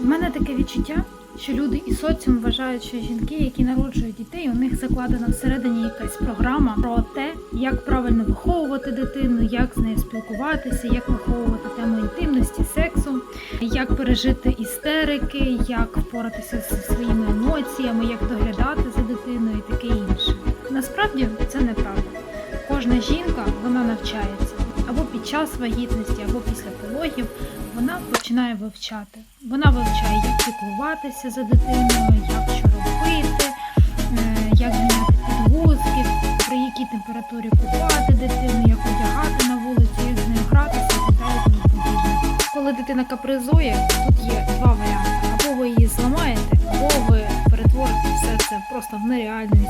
У мене таке відчуття, що люди і соціум вважають, що жінки, які народжують дітей, у них закладена всередині якась програма про те, як правильно виховувати дитину, як з нею спілкуватися, як виховувати тему інтимності, сексу, як пережити істерики, як впоратися зі своїми емоціями, як доглядати за дитиною і таке інше. Насправді це неправда. Кожна жінка вона навчається або під час вагітності, або після пологів вона починає вивчати. Вона вивчає, як піклуватися за дитиною, як що робити, е, як зняти підгузки, при якій температурі купати дитину, як одягати на вулицю, як з нею гратися і так далі. Коли дитина капризує, тут є два варіанти: або ви її зламаєте, або ви перетворите все це просто в нереальну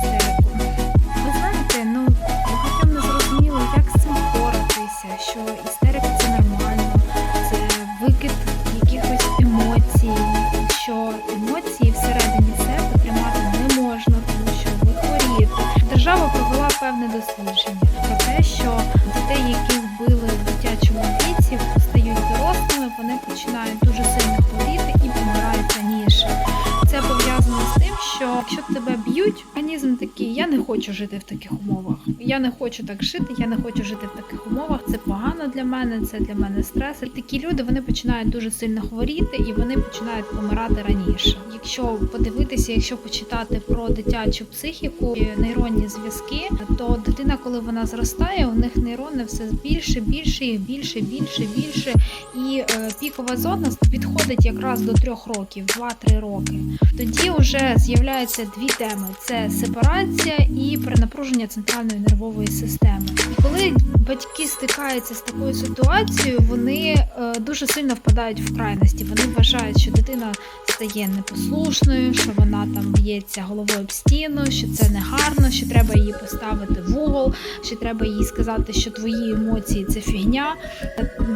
провела певне дослідження про те, що дітей, які вбили в дитячому віці, стають дорослими, вони починають дуже сильно хворіти і помирають раніше. Це пов'язано з тим, що якщо тебе б'ють, організм такий, я не хочу жити в таких умовах. Я не хочу так жити, я не хочу жити в таких умовах. Це погано для мене, це для мене стрес. Такі люди вони починають дуже сильно хворіти і вони починають помирати раніше. Якщо подивитися, якщо почитати про дитячу психіку, нейронні зв'язки, то дитина, коли вона зростає, у них нейрони все більше, більше, і більше, більше, більше. І е, пікова зона підходить якраз до трьох років, 2-3 роки. Тоді вже з'являються дві теми: це сепарація і перенапруження центральної нервової системи. І коли батьки стикаються з такою ситуацією, вони е, дуже сильно впадають в крайності. Вони вважають, що дитина стає непослушною, що вона там б'ється головою об стіну, що це не гарно, що треба її поставити в угол, що треба їй сказати, що твої емоції це фігня,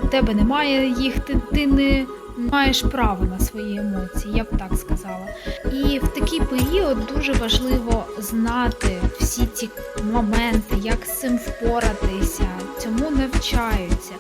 у тебе немає їх, ти, ти не маєш право на свої емоції, я б так сказала. І в такий період дуже важливо знати всі ці моменти, як з цим впоратися. Цьому навчаються.